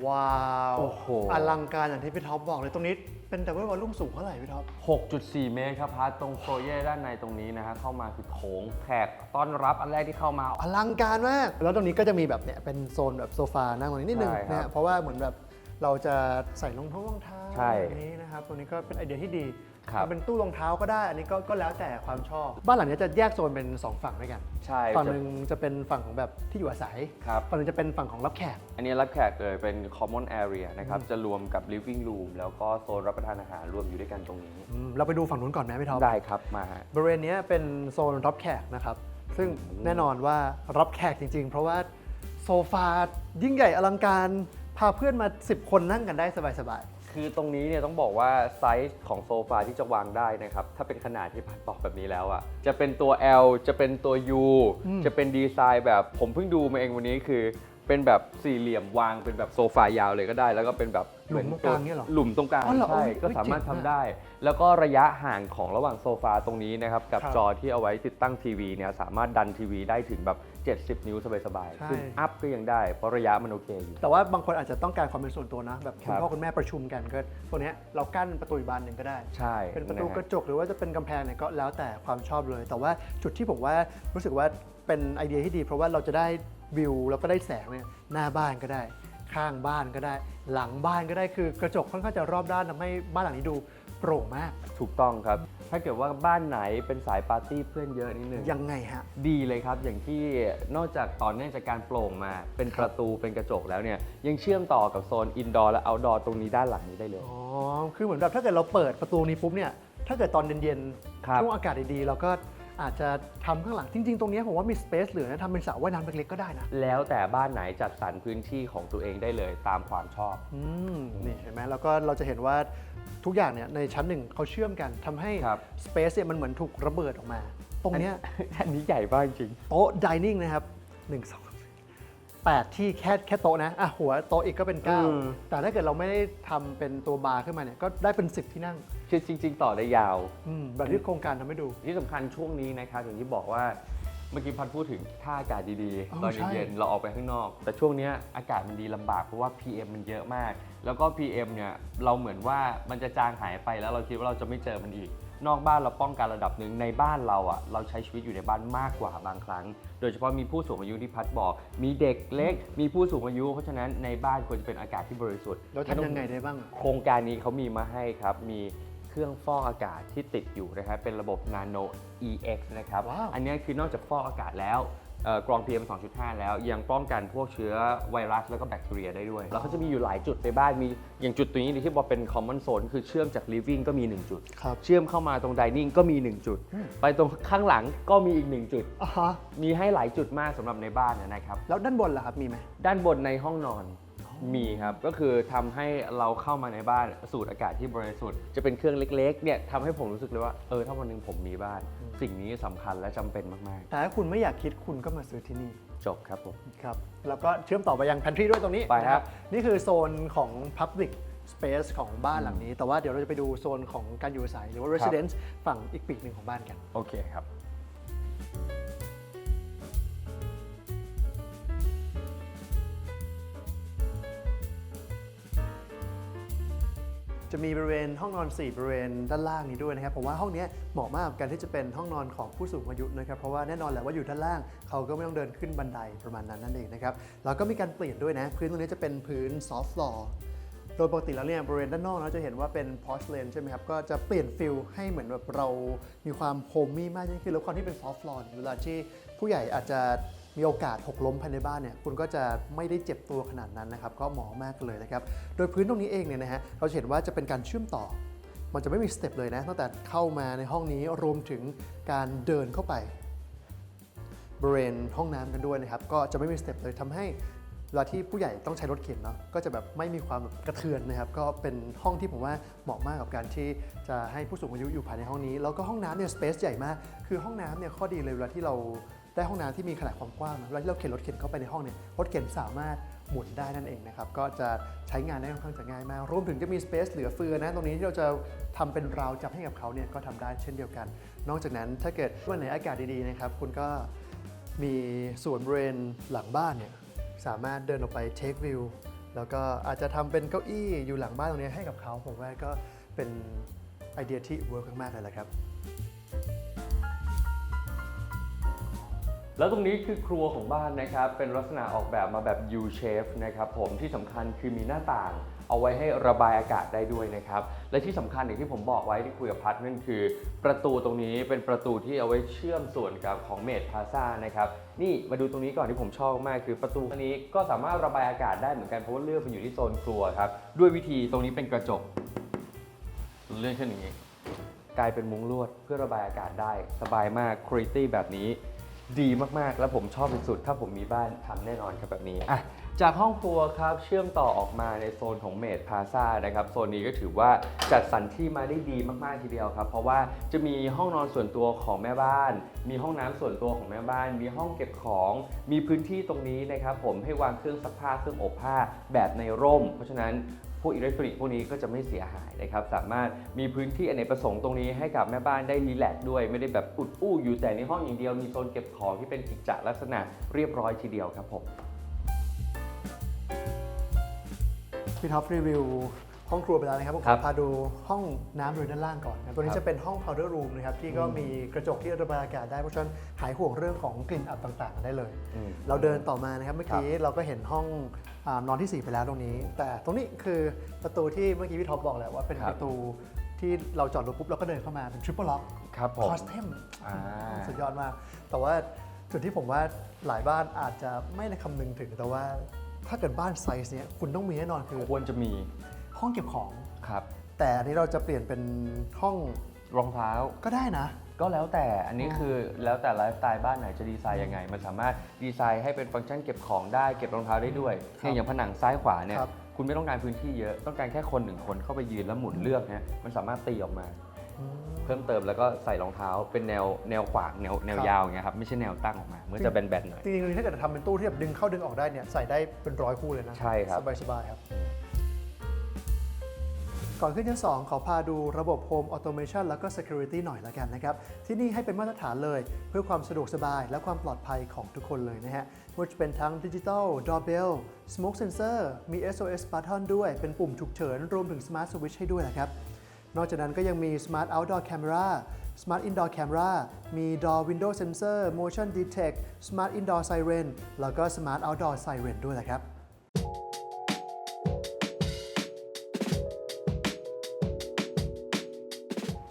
S1: ว้าว
S2: โอ้โห
S1: อลังการอย่างที่พี่ท็อปบอกเลยตรงนี้ เป็นดับเบิลวอลลุ่มสูงเท่าไหร่พี่ท็อป
S2: 6.4 เมตรครับพาร์ทตรงโฟเย่ด้านในตรงนี้นะฮะเข้ามาคือโถงแขกต้อนรับอันแรกที่เข้ามา
S1: อลังการมาก แล้วตรงนี้ก็จะมีแบบเนี่ยเป็นโซนแบบโซฟานั่งตรงนี้นิดนึง
S2: ใช่ครับ
S1: นะฮะเพราะว่าเหมือนแบบเราจะใส่รองเท้ารองเท้า
S2: ใช่
S1: แบบนี้นะครับ ตรงนี้ก็เป็นไอเดียที่ดี
S2: ครับ
S1: มันเป็นตู้รองเท้าก็ได้ อันนี้ก็ก็แล้วแต่ความชอบ บ้านหลังนี้จะแยกโซนเป็นสองฝั่งด้วยกัน
S2: ใช่
S1: ฝั่ง
S2: จะ
S1: หนึ่งจะเป็นฝั่งของแบบที่อยู่อาศัย
S2: ครับ
S1: ฝั่งหนึ่งจะเป็นฝั่งของรับแขก
S2: อันนี้รับแขกเลยเป็น common area นะครับ จะรวมกับ living room แล้วก็โซนรับประทานอาหารรวมอยู่ด้วยกันตรงนี้
S1: อืมเราไปดูฝั่งนู้นก่อนไหมพี่ท็อป
S2: ได้ครับมาฮะ
S1: บริเวณเนี้ยเป็นโซนรับแขกนะครับ ซึ่งแน่นอนว่ารับแขกจริง ๆ เพราะว่าโซฟายิ่งใหญ่อลังการ พาเพื่อนมา 10 คนนั่งกันได้สบาย
S2: คือตรงนี้เนี่ยต้องบอกว่าไซส์ของโซฟาที่จะวางได้นะครับ ถ้าเป็นขนาดที่พัดบอกแบบนี้แล้วอะจะเป็นตัว L จะเป็นตัว U
S1: อืม
S2: จะเป็นดีไซน์แบบผมเพิ่งดูมาเองวันนี้คือ เป็นแบบสี่เหลี่ยมวางเป็นแบบโซฟายาวเลยก็ได้ แล้วก็เป็นแบบ
S1: หลุมตรงกลางเนี่ยเหรอ
S2: หลุมตรงกลาง
S1: อ๋อเหรอ
S2: ใช่
S1: เอ้ย
S2: ก็สามารถ
S1: เจ๋
S2: ทำ
S1: งอะ
S2: ได้ แล้วก็ระยะห่างของระหว่างโซฟาตรงนี้นะครับกับ
S1: ครับ
S2: จอที่เอาไว้ติดตั้งทีวีเนี่ยสามารถดันทีวีได้ถึงแบบ 70 นิ้วสบาย
S1: ใช่
S2: ๆขึ้นอัพก็ยังได้เพราะระยะมันโอเคอยู่
S1: ๆแต่ว่าบางคนอาจจะต้องการความเป็นส่วนตัวนะ แบบคุณ
S2: ครับ
S1: พ่อคุณแม่ประชุมกันก็ตัวเนี้ยเรากั้นประตูอีกบานหนึ่งก็ได้
S2: ใช่
S1: เป็นประตู
S2: ฮ
S1: กระจกหรือว่าจะเป็นกำแพงเนี่ยก็แล้วแต่ความชอบเลย แต่ว่าจุดที่ผมว่ารู้สึกว่าเป็นไอเดียที่ดี เพราะว่าเราจะได้ วิวแล้วก็ได้แสงเนี่ยหน้าบ้านก็ได้ ข้างบ้านก็ได้ หลังบ้านก็ได้คือกระจกค่อนข้างจะรอบด้านทำให้บ้านหลังนี้ดูโปร่งมาก
S2: ถูกต้องครับ ถ้าเกิดว่าบ้านไหนเป็นสายปาร์ตี้เพื่อนเยอะนิดนึง
S1: ยังไงฮะ
S2: ดีเลยครับ อย่างที่นอกจากตอนนี้จากการโปร่งมา เป็นประตูเป็นกระจกแล้วเนี่ย ยังเชื่อมต่อกับโซนอินดอร์และเอาท์ดอร์ตรงนี้ด้านหลังนี้ได้เลย
S1: อ๋อ คือเหมือนแบบถ้าเกิดเราเปิดประตูนี้ปุ๊บเนี่ย ถ้าเกิดตอนเย็น
S2: ครับ
S1: ๆช่วงอากาศดีๆเราก็ อาจจะทำข้างหลังจริง ๆ ตรงเนี้ยผมว่ามีสเปซเหลือนะทำเป็นสระว่ายน้ำเล็กๆก็ได้นะ
S2: แล้วแต่บ้านไหนจัดสรรพื้นที่ของตัวเองได้เลยตามความชอบ
S1: อืมนี่เห็นไหมแล้วก็เราจะเห็นว่าทุกอย่างเนี่ยในชั้นหนึ่งเขาเชื่อมกันทำให้
S2: ครับ
S1: สเปซเนี่ยมันเหมือนถูกระเบิดออกมา ตรงเนี้ย
S2: อันนี้ใหญ่มากจริง
S1: โต๊ะดิเนิ่งนะครับหนึ่งสอง แปดที่แค่แค่โต๊ะนะอะหัวโต๊ะอีกก็เป็น
S2: อืม
S1: 9 แต่ถ้าเกิดเราไม่ได้ทำเป็นตัวบาร์ขึ้นมาเนี่ยก็ได้เป็น 10 ที่นั่ง
S2: คือจริง ๆ ต่อได้ยาว
S1: อืมแบบที่โครงการทำให้ดู
S2: ที่สำคัญช่วงนี้นะครับอย่างที่บอกว่าเมื่อกี้พัดพูดถึงถ้าอากาศดี
S1: อ๋อ
S2: ๆตอน
S1: ใช่
S2: เย็นๆเราออกไปข้างนอก แต่ช่วงเนี้ยอากาศมันดีลำบากเพราะว่า PM มันเยอะมาก แล้วก็ PM เนี่ยเราเหมือนว่ามันจะจางหายไปแล้วเราคิดว่าเราจะไม่เจอมันอีก นอกบ้านเราป้องกันระดับหนึ่งในบ้านเราอะเราใช้ชีวิตอยู่ในบ้านมากกว่าบางครั้ง โดยเฉพาะมีผู้สูงอายุที่พัดบอก มีเด็กเล็ก มีผู้สูงอายุ เพราะฉะนั้นในบ้านควรจะเป็นอากาศที่บริสุทธิ์
S1: แล้วทำยังไงได้บ้างอะ
S2: โครงการนี้เขามีมาให้ครับมีเครื่องฟอกอากาศที่ติดอยู่นะครับเป็นระบบ Nano EX นะครับ
S1: ว้าว
S2: อันนี้คือนอกจากฟอกอากาศแล้วเอ่อ กรอง PM 2.5 แล้วยังป้องกันพวกเชื้อไวรัสแล้วก็แบคทีเรียได้ด้วย แล้วเขาจะมีอยู่หลายจุดในบ้านมีอย่างจุดตรงนี้ที่บอกเป็น common zone คือเชื่อมจาก living ก็มี 1 จุด
S1: ครับ
S2: เชื่อมเข้ามาตรง dining ก็มี 1 จุด ไปตรงข้างหลังก็มีอีก 1 จุด
S1: อ่าฮะ
S2: มีให้หลายจุดมากสำหรับในบ้านนะครับ
S1: แล้วด้านบนล่ะครับมีไหม
S2: ด้านบนในห้องนอนมีครับ ก็คือทำให้เราเข้ามาในบ้านสูดอากาศที่บริสุทธิ์จะเป็นเครื่องเล็กๆเนี่ยทำให้ผมรู้สึกเลยว่าเออถ้าวันหนึ่งผมมีบ้าน สิ่งนี้สำคัญและจำเป็นมาก
S1: แต่ถ้าคุณไม่อยากคิดคุณก็มาซื้อที่นี่
S2: ๆ จบครับผม
S1: ครับ แล้วก็เชื่อมต่อไปยัง pantry ด้วยตรงนี้
S2: ไปครับ
S1: นะนี่คือโซนของ public space ของบ้านหลังนี้ แต่ว่าเดี๋ยวเราจะไปดูโซนของการอยู่อาศัยหรือว่า residence ฝั่งอีกปีกหนึ่งของบ้านกัน
S2: โอเคครับ
S1: จะมีบริเวณห้องนอน 4 บริเวณด้านล่างนี้ด้วยนะครับผมว่าห้องนี้เหมาะมากกับการที่จะเป็นห้องนอนของผู้สูงอายุนะครับเพราะว่าแน่นอนแหละว่าอยู่ด้านล่างเขาก็ไม่ต้องเดินขึ้นบันไดประมาณนั้นนั่นเองนะครับแล้วก็มีการเปลี่ยนด้วยนะพื้นตรงนี้จะเป็นพื้น soft floor โดยปกติแล้วเนี่ยบริเวณด้านนอกเราจะเห็นว่าเป็น porcelain ใช่ไหมครับ ก็จะเปลี่ยนฟิลให้เหมือนแบบเรามีความโฮมมี่มากยิ่งขึ้นแล้วความที่เป็น soft floor เนี่ยเวลาที่ผู้ใหญ่อาจจะ มีโอกาสหกล้มภายในบ้านเนี่ยคุณก็จะไม่ได้เจ็บตัวขนาดนั้นนะครับก็เหมาะมากเลยนะครับโดยพื้นตรงนี้เองเนี่ยนะฮะเราเห็นว่าจะเป็นการเชื่อมต่อ มันจะไม่มีสเต็ปเลยนะตั้งแต่เข้ามาในห้องนี้รวมถึงการเดินเข้าไปบริเวณห้องน้ำกันด้วยนะครับก็จะไม่มีสเต็ปเลยทำให้เวลาที่ผู้ใหญ่ต้องใช้รถเข็นเนาะก็จะแบบไม่มีความกระเทือนนะครับ ก็เป็นห้องที่ผมว่าเหมาะมากกับการที่จะให้ผู้สูงอายุอยู่ภายในห้องนี้ แล้วก็ห้องน้ำเนี่ยสเปซใหญ่มาก คือห้องน้ำเนี่ยข้อดีเลยเวลาที่เรา ได้ห้องน้ำที่มีขนาดความกว้างเวลาที่เราเข็นรถเข็นเข้าไปในห้องเนี่ยรถเข็นสามารถหมุนได้นั่นเองนะครับก็จะใช้งานได้ค่อนข้างจะง่ายมากรวมถึงจะมีสเปซเหลือเฟือนะตรงนี้ที่เราจะทำเป็นราวจับให้กับเขาเนี่ยก็ทำได้เช่นเดียวกัน นอกจากนั้นถ้าเกิดวันไหนอากาศดีๆนะครับคุณก็มีส่วนบริเวณหลังบ้านเนี่ยสามารถเดินออกไปเทควิวแล้วก็อาจจะทำเป็นเก้าอี้อยู่หลังบ้านตรงนี้ให้กับเขาผมว่าก็เป็นไอเดียที่เวิร์กมากๆเลยแหละครับ
S2: แล้วตรงนี้คือครัวของบ้านนะครับ เป็นลักษณะออกแบบมาแบบ U shape นะครับผมที่สำคัญคือมีหน้าต่าง เอาไว้ให้ระบายอากาศได้ด้วยนะครับ และที่สำคัญอย่างที่ผมบอกไว้ที่คุยกับพัดนั่นคือ ประตูตรงนี้เป็นประตูที่เอาไว้เชื่อมส่วนกับของเมดพาซ่านะครับ นี่มาดูตรงนี้ก่อนที่ผมชอบมากคือประตูอันนี้ก็สามารถระบายอากาศได้เหมือนกันเพราะว่าเลื่อนไปอยู่ที่โซนครัวครับ ด้วยวิธีตรงนี้เป็นกระจกเลื่อนขึ้นอย่างนี้กลายเป็นมุ้งลวดเพื่อระบายอากาศได้ สบายมากคุณภาพแบบนี้ ดีมากๆ แล้วผมชอบที่สุด ถ้าผมมีบ้านทำแน่นอนครับแบบนี้อะจากห้องครัวครับเชื่อมต่อออกมาในโซนของเมดพาซานะครับโซนนี้ก็ถือว่าจัดสรรที่มาได้ดีมากๆทีเดียวครับ เพราะว่าจะมีห้องนอนส่วนตัวของแม่บ้าน มีห้องน้ำส่วนตัวของแม่บ้าน มีห้องเก็บของ มีพื้นที่ตรงนี้นะครับผมให้วางเครื่องซักผ้าเครื่องอบผ้าแบบในร่ม เพราะฉะนั้น พวกอิเล็กทรอนิกส์พวกนี้ก็จะไม่เสียหายนะครับ สามารถมีพื้นที่อเนกประสงค์ตรงนี้ให้กับแม่บ้านได้รีแลกซ์ด้วย ไม่ได้แบบอุดอู้อยู่แต่ในห้องอย่างเดียว มีโซนเก็บของที่เป็นกิจจลักษณะเรียบร้อยทีเดียวครับผม
S1: พี่ท็อปรีวิวห้องครัวไปแล้วนะครับผม
S2: ครั
S1: ขอบพาดูห้องน้ำโดยด้านล่างก่อนนะตัวนี้
S2: ครับ
S1: จะเป็นห้อง powder room นะครับที่ก็มีกระจกที่ระบายอากาศได้เพราะฉะนั้นหายห่วงเรื่องของกลิ่นอับต่างๆ ได้เลย
S2: อืม
S1: เราเดินต่อมานะครับเมื่อกี้เราก็เห็นห้องอา นอนที่ 4 ไปแล้วตรงนี้ แต่ตรงนี้คือประตูที่เมื่อกี้พี่ท็อปบอกแหละว่าเป็น
S2: ครับ
S1: ประตูที่เราจอดรถปุ๊บเราก็เดินเข้ามาเป็น triple lock
S2: ครับผม
S1: คอสเทม
S2: อ่า
S1: สุดยอดมาก แต่ว่าจุดที่ผมว่าหลายบ้านอาจจะไม่ได้คำนึงถึงแต่ว่าถ้าเกิดบ้านไซส์เนี้ยคุณต้องมีแน่นอนคือ
S2: ควรจะมี
S1: ห้องเก็บของ
S2: ครับ
S1: แต่อันนี้เราจะเปลี่ยนเป็นห้อง
S2: รองเท้า
S1: ก็ได้นะ
S2: ก็แล้วแต่อันนี้
S1: อ๋อ
S2: คือแล้วแต่ไลฟ์สไตล์บ้านไหนจะดีไซน์ยังไง มันสามารถดีไซน์ให้เป็นฟังก์ชันเก็บของได้เก็บรองเท้าได้ด้วย
S1: ครับ
S2: เนี่ยอย่างผนังซ้ายขวาเนี่ย
S1: ครับ
S2: คุณไม่ต้องการพื้นที่เยอะต้องการแค่คนหนึ่งคนเข้าไปยืนแล้วหมุนเลือกนะมันสามารถตีออกมา
S1: อืม
S2: เพิ่มเติมแล้วก็ใส่รองเท้าเป็นแนวแนวขวางแนวแนว
S1: ครับ
S2: ยาวอย่างเงี้ยครับไม่ใช่แนวตั้งออกมาเมื่อจะแบนๆหน่อย
S1: จริงๆถ้าเกิดทำเป็นตู้ที่แบบดึงเข้าดึงออกได้เนี่ยใส่ได้เป็นร้อยคู่เลยนะ
S2: ใช่ครับ
S1: สบายๆครับ ก่อนขึ้นชั้น 2 ขอพาดูระบบ Home Automation แล้วก็ Security หน่อยละกันนะครับ ที่นี่ให้เป็นมาตรฐานเลยเพื่อความสะดวกสบายและความปลอดภัยของทุกคนเลยนะฮะไม่ว่าจะเป็นทั้ง Digital Doorbell Smoke Sensor มี SOS Button ด้วย เป็นปุ่มฉุกเฉิน รวมถึง Smart Switch ให้ด้วยนะครับ นอกจากนั้นก็ยังมี Smart Outdoor Camera Smart Indoor Camera มี Door Window Sensor Motion Detect Smart Indoor Siren แล้วก็ Smart Outdoor Siren ด้วยนะครับ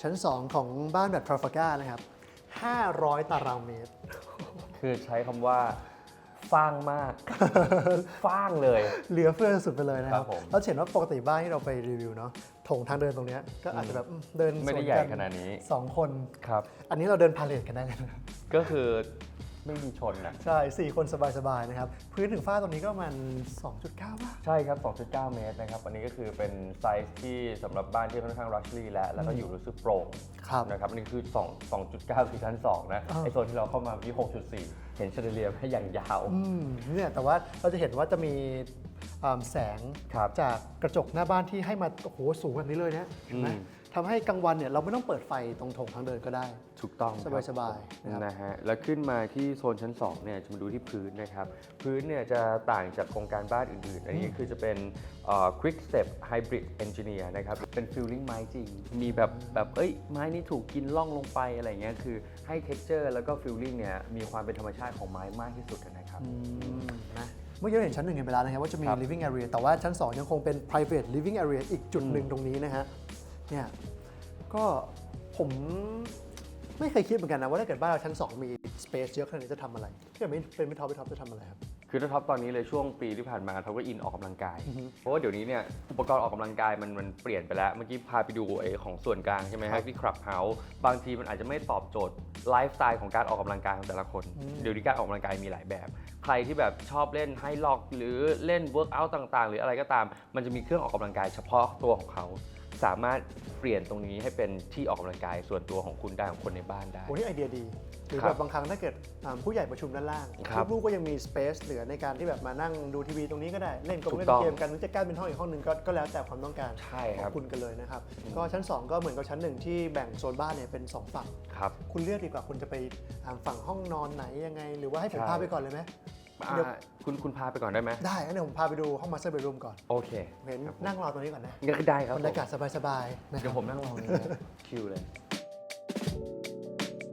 S1: ชั้น 2 ของบ้านแบบทราฟาก้านะครับ 500 ตารางเมตร
S2: คือใช้คำว่าฟ้างมาก ฟ้างเลย
S1: เหลือเฟือสุดไปเลยนะค
S2: ครั
S1: รับบ
S2: ผม
S1: เราเห็นว่าปกติบ้านที่เราไปรีวิวเนาะโถงทางเดินตรงเนี้ยก็อาจจะแบบอืมเดิน
S2: ไม่ได้
S1: สว
S2: ใหญ่
S1: กั
S2: ขนาดนี้
S1: สองคน
S2: ครับ
S1: อันนี้เราเดินพาเลทกันได้เลยนะ
S2: ก็คือ ไม่มีชนนะ
S1: ใช่ 4 คนสบายๆนะครับ พื้นถึงฝ้าตรงนี้ก็ประมัน 2.9ป่ะ
S2: ใช่ครับ 2.9 เมตรนะครับ อันนี้ก็คือเป็นไซส์ที่สำหรับบ้านที่ค่อนข้างรัชลี่แล้ว แล้วก็อยู่รู้สึกโปร่ง
S1: ครับ
S2: นะครับอันนี้คือ 2 2.9 คือชั้น 2 นะ
S1: อ่า
S2: ไอโซนที่เราเข้ามาที่6.4 เห็นเฉลี่ยให้อย่างยาว
S1: อืมเนี่ยแต่ว่าเราจะเห็นว่าจะมีอ่าแสง
S2: ครับ
S1: จากกระจกหน้าบ้านที่ให้มาโอ้โหสูงแบบนี้เลยนะเห็นไหม
S2: อืม
S1: ทำให้กลางวันเนี่ยเราไม่ต้องเปิดไฟตรงโถงทางเดินก็ได้
S2: ถูกต้องครับ
S1: สบายๆนะครับ
S2: นะฮะแล้วขึ้นมาที่โซนชั้น2เนี่ยจะมาดูที่พื้นนะครับ พื้นเนี่ยจะต่างจากโครงการบ้านอื่นๆ อันนี้คือจะเป็นเอ่อ Quick Step Hybrid Engineer นะครับ เป็น feeling ไม้จริง มีแบบแบบเอ้ยไม้นี้ถูกกินล่องลงไปอะไรเงี้ยคือให้ texture แล้วก็ feeling เนี่ยมีความเป็นธรรมชาติของไม้มากที่สุดนะครับ
S1: อืมนะ เมื่อกี้เราเห็นชั้นหนึ่งกันไปแล้วนะครับว่าจะมี
S2: ครับ
S1: living area แต่ว่าชั้น 2 ยังคงเป็น private living area อีกจุดหนึ่ง
S2: อืม
S1: ตรงนี้นะฮะ เนี่ยก็ผมไม่เคยคิดเหมือนกันนะว่าถ้าเกิดบ้านเราชั้น 2 มี space space เยอะขนาดนี้จะทำอะไรถ้าเกิดไม่เป็นไม่ท็อปไม่ท็อปจะทำอะไรครับ
S2: คือถ้าท็อปตอนนี้เลยช่วงปีที่ผ่านมาท็อปก็อินออกกำลังกายเพราะว่าเดี๋ยวนี้เนี่ยอุปกรณ์ออกกำลังกายมันมันเปลี่ยนไปแล้ว เมื่อกี้พาไปดูไอ้ของส่วนกลางใช่ไหม
S1: ครั
S2: ฮะ
S1: บ
S2: ที่คลับเฮาส์บางทีมันอาจจะไม่ตอบโจทย์ไลฟ์สไตล์ของการออกกำลังกายของแต่ละคน
S1: อืม
S2: เดี๋ยวนี้การออกกำลังกายมีหลายแบบ ใครที่แบบชอบเล่นไฮล็อก หรือเล่นเวิร์กอัลต่างๆ หรืออะไรก็ตาม มันจะมีเครื่องออกกำลังกายเฉพาะตัวของเขา สามารถเปลี่ยนตรงนี้ให้เป็นที่ออกกำลังกายส่วนตัวของคุณได้ของคนในบ้านได้
S1: โอ้นี่ไอเดียดี หรือ
S2: ครับ
S1: แบบบางครั้งถ้าเกิดอ่าผู้ใหญ่ประชุมด้านล่าง
S2: ครับ
S1: ลูกๆก็ยังมี space เหลือในการที่แบบมานั่งดูทีวีตรงนี้ก็ได้เล่นกง
S2: ถูก
S1: เล่น
S2: ต้อง
S1: เกมกันหรือจะกั้นเป็นห้องอีกห้องหนึ่งก็ก็แล้วแต่ความต้องการ
S2: ใช่
S1: ข
S2: ค
S1: อ
S2: รับ
S1: งคุณกันเลยนะครับก็ชั้น 2 ก็เหมือนกับชั้นหนึ่งที่แบ่งโซนบ้านเนี่ยเป็น2ฝั่ง
S2: ครับ
S1: คุณเลือกดีกว่าคุณจะไปอ่าฝั่งห้องนอนไหนยังไง หรือว่าให้ผม
S2: ใช่
S1: พาไปก่อนเลยไหม
S2: อ่า
S1: เดี๋ยว
S2: คุณคุณพาไปก่อนได้ไหม
S1: ได้งั้นเดี๋ยวผมพาไปดูห้อง master bedroom ก่อน
S2: โอเค
S1: เห็น
S2: ครับผม
S1: นั่งรอตรงนี้ก่อนนะ
S2: งั้นก็ได้ครับ
S1: บรรยากาศสบายๆนะค
S2: เดี๋
S1: รั
S2: ย
S1: บ
S2: วผมนั่งรอนี่นะชิลเลย